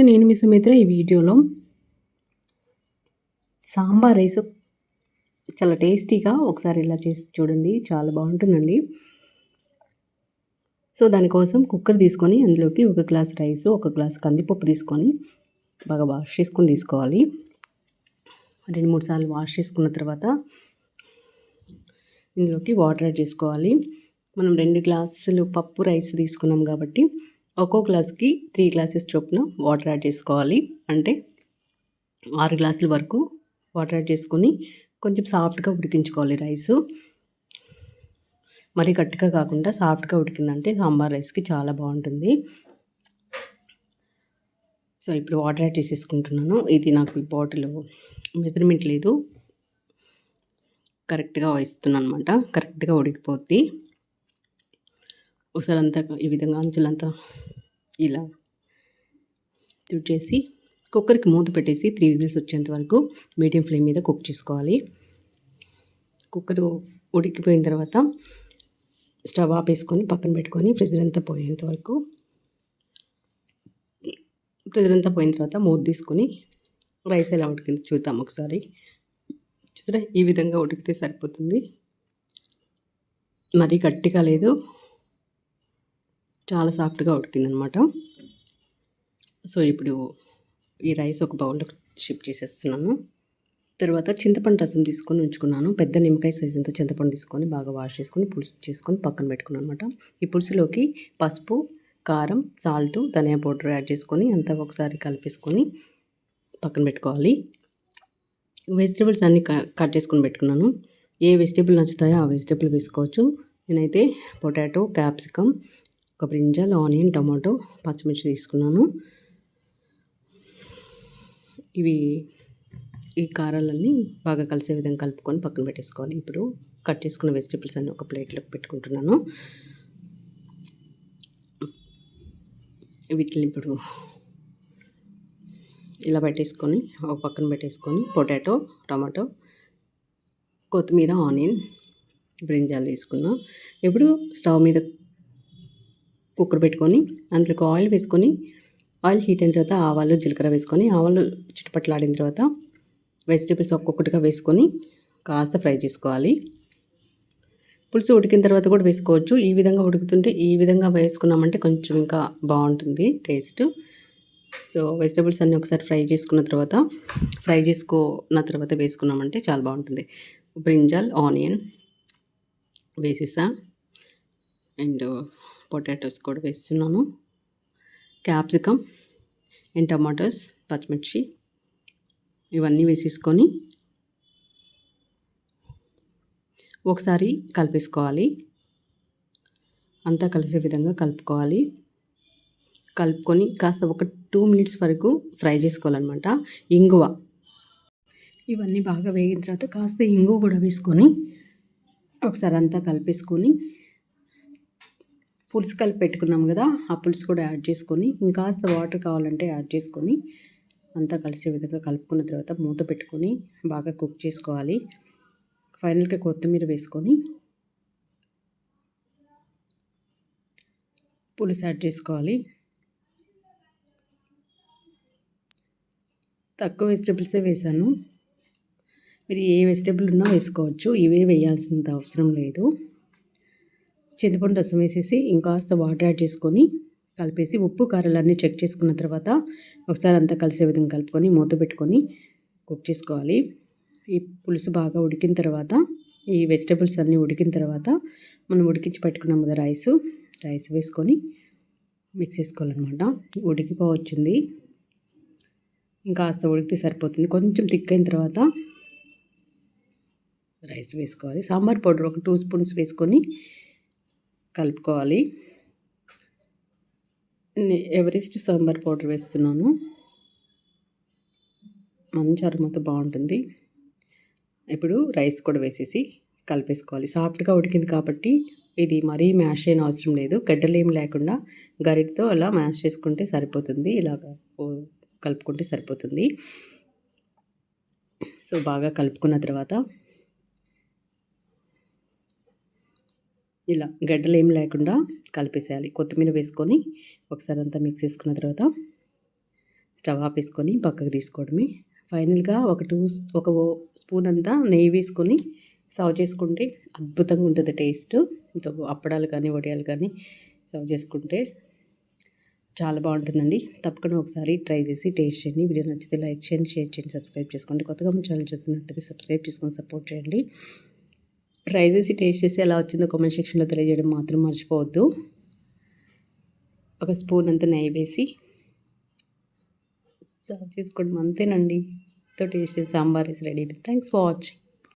నమస్తే నేను మీ సుమిత్ర ఈ వీడియోలో సాంబార్ రైస్ చాలా టేస్టీగా ఒకసారి ఇలా చేసి చూడండి చాలా బాగుంటుందండి. సో దానికోసం కుక్కర్ తీసుకొని అందులోకి ఒక గ్లాస్ రైస్ ఒక గ్లాస్ కందిపప్పు తీసుకొని బాగా వాష్ చేసుకొని తీసుకోవాలి. రెండు మూడు సార్లు వాష్ చేసుకున్న తర్వాత ఇందులోకి వాటర్ యాడ్ చేసుకోవాలి. మనం రెండు గ్లాసులు పప్పు రైస్ తీసుకున్నాం కాబట్టి ఒక్కో గ్లాస్కి త్రీ గ్లాసెస్ చొప్పున వాటర్ యాడ్ చేసుకోవాలి. అంటే ఆరు గ్లాసుల వరకు వాటర్ యాడ్ చేసుకొని కొంచెం సాఫ్ట్గా ఉడికించుకోవాలి రైస్. మరీ గట్టిగా కాకుండా సాఫ్ట్గా ఉడికిందంటే సాంబార్ రైస్కి చాలా బాగుంటుంది. సో ఇప్పుడు వాటర్ యాడ్ చేసేసుకుంటున్నాను. ఇది నాకు ఈ బాటిల్ మెజర్మెంట్ లేదు. కరెక్ట్గా వేస్తున్నాను అనమాట కరెక్ట్గా ఉడికిపోద్ది. ఒకసారి అంతా ఈ విధంగా అంచులంతా ఇలా తుడిచేసి కుక్కర్కి మూత పెట్టేసి త్రీ విజిల్స్ వచ్చేంత వరకు మీడియం ఫ్లేమ్ మీద కుక్ చేసుకోవాలి. కుక్కర్ ఉడికిపోయిన తర్వాత స్టవ్ ఆపేసుకొని పక్కన పెట్టుకొని ఫ్రిడ్జ్ అంతా పోయేంత వరకు ప్రెజర్ అంతా పోయిన తర్వాత మూత తీసుకొని రైస్ ఎలా ఉడికింది చూద్దాం ఒకసారి. చూసారా? ఈ విధంగా ఉడికితే సరిపోతుంది. మరీ గట్టిగా లేదు. చాలా సాఫ్ట్గా ఉడికిందనమాట. సో ఇప్పుడు ఈ రైస్ ఒక బౌల్లో షిఫ్ట్ చేసేస్తున్నాను. తర్వాత చింతపండు రసం తీసుకొని ఉంచుకున్నాను. పెద్ద నిమ్మకాయ సైజ్ అంతా చింతపండు తీసుకొని బాగా వాష్ చేసుకొని పులుసు చేసుకొని పక్కన పెట్టుకున్నాను అనమాట ఈ పులుసులోకి పసుపు కారం సాల్ట్ ధనియా పౌడర్ యాడ్ చేసుకొని అంతా ఒకసారి కలిపేసుకొని పక్కన పెట్టుకోవాలి. వెజిటేబుల్స్ అన్నీ కట్ చేసుకొని పెట్టుకున్నాను. ఏ వెజిటేబుల్ నచ్చుతాయో ఆ వెజిటేబుల్ వేసుకోవచ్చు. నేనైతే పొటాటో క్యాప్సికమ్ ఒక బ్రింజాల్ ఆనియన్ టమాటో పచ్చిమిర్చి తీసుకున్నాను. ఇవి ఈ కారాలన్నీ బాగా కలిసే విధంగా కలుపుకొని పక్కన పెట్టేసుకోవాలి. ఇప్పుడు కట్ చేసుకున్న వెజిటేబుల్స్ అన్నీ ఒక ప్లేట్లోకి పెట్టుకుంటున్నాను. వీటిని ఇప్పుడు ఇలా పెట్టేసుకొని ఒక పక్కన పెట్టేసుకొని పొటాటో టమాటో కొత్తిమీర ఆనియన్ బ్రింజాలు తీసుకున్నాం. ఇప్పుడు స్టవ్ మీద కుక్కర్ పెట్టుకొని అందులోకి ఆయిల్ వేసుకొని ఆయిల్ హీట్ అయిన తర్వాత ఆవాలు జీలకర్ర వేసుకొని ఆవాలు చుట్టుపట్లాడిన తర్వాత వెజిటేబుల్స్ ఒక్కొక్కటిగా వేసుకొని కాస్త ఫ్రై చేసుకోవాలి. పులుసు ఉడికిన తర్వాత కూడా వేసుకోవచ్చు. ఈ విధంగా ఉడుకుతుంటే ఈ విధంగా వేసుకున్నామంటే కొంచెం ఇంకా బాగుంటుంది టేస్ట్. సో వెజిటేబుల్స్ అన్నీ ఒకసారి ఫ్రై చేసుకున్న తర్వాత ఫ్రై చేసుకున్న తర్వాత వేసుకున్నామంటే చాలా బాగుంటుంది. బ్రింజాల్ ఆనియన్ వేసేసా. అండ్ పొటాటోస్ కూడా వేస్తున్నాను. క్యాప్సికమ్ అండ్ టమాటోస్ పచ్చిమిర్చి ఇవన్నీ వేసేసుకొని ఒకసారి కలిపేసుకోవాలి. అంతా కలిసే విధంగా కలుపుకోవాలి. కలుపుకొని కాస్త ఒక టూ మినిట్స్ వరకు ఫ్రై చేసుకోవాలన్నమాట. ఇంగువ. ఇవన్నీ బాగా వేగిన తర్వాత కాస్త ఇంగువ కూడా వేసుకొని ఒకసారి అంతా కలిపేసుకొని పులుసు కలిపి పెట్టుకున్నాం కదా ఆ పులుసు కూడా యాడ్ చేసుకొని ఇంకాస్త వాటర్ కావాలంటే యాడ్ చేసుకొని అంతా కలిసే విధంగా కలుపుకున్న తర్వాత మూత పెట్టుకొని బాగా కుక్ చేసుకోవాలి. ఫైనల్గా కొత్తిమీర వేసుకొని పులుసు యాడ్ చేసుకోవాలి. తక్కువ వెజిటబుల్సే వేసాను. మీరు ఏ వెజిటబుల్ ఉన్నా వేసుకోవచ్చు. ఇవే వేయాల్సినంత అవసరం లేదు. చింతపండు రసం వేసేసి ఇంకాస్త వాటర్ యాడ్ చేసుకొని కలిపేసి ఉప్పు కారాలన్నీ చెక్ చేసుకున్న తర్వాత ఒకసారి అంతా కలిసే విధంగా కలుపుకొని మూత పెట్టుకొని కుక్ చేసుకోవాలి. ఈ పులుసు బాగా ఉడికిన తర్వాత ఈ వెజిటేబుల్స్ అన్నీ ఉడికిన తర్వాత మనం ఉడికించి పెట్టుకున్నాం కదా రైస్ రైస్ వేసుకొని మిక్స్ చేసుకోవాలన్నమాట. ఉడికిపోవచ్చింది. ఇంకా కాస్త ఉడికితే సరిపోతుంది. కొంచెం థిక్ అయిన తర్వాత రైస్ వేసుకోవాలి. సాంబార్ పౌడర్ ఒక టూ స్పూన్స్ వేసుకొని కలుపుకోవాలి. ఎవరెస్ట్ సాంబార్ పౌడర్ వేస్తున్నాను. మంచి అరుమతో బాగుంటుంది. ఇప్పుడు రైస్ కూడా వేసేసి కలిపేసుకోవాలి. సాఫ్ట్గా ఉడికింది కాబట్టి ఇది మరీ మ్యాష్ అయిన అవసరం లేదు. గడ్డలేం లేకుండా గరిటతో అలా మ్యాష్ చేసుకుంటే సరిపోతుంది. ఇలాగ కలుపుకుంటే సరిపోతుంది. సో బాగా కలుపుకున్న తర్వాత ఇలా గడ్డలు ఏం లేకుండా కలిపేసేయాలి. కొత్తిమీర వేసుకొని ఒకసారి అంతా మిక్స్ చేసుకున్న తర్వాత స్టవ్ ఆపేసుకొని పక్కకు తీసుకోవడమే. ఫైనల్గా ఒక టూ ఒక స్పూన్ అంతా నెయ్యి వేసుకొని సర్వ్ చేసుకుంటే అద్భుతంగా ఉంటుంది టేస్ట్. అప్పడాలు కానీ వడియాలు కానీ సర్వ్ చేసుకుంటే చాలా బాగుంటుందండి. తప్పకుండా ఒకసారి ట్రై చేసి టేస్ట్ చేయండి. వీడియో నచ్చితే లైక్ చేయండి షేర్ చేయండి సబ్స్క్రైబ్ చేసుకోండి. కొత్తగా మన ఛానల్ చూస్తున్నట్టయితే సబ్స్క్రైబ్ చేసుకొని సపోర్ట్ చేయండి. ట్రై చేసి టేస్ట్ చేసి ఎలా వచ్చిందో కామెంట్ సెక్షన్లో తెలియజేయడం మాత్రం మర్చిపోవద్దు. ఒక స్పూన్ అంత నెయ్యి వేసి సర్వ్ చేసుకోవడం అంతేనండి. తో taste sambar is ready thanks for watching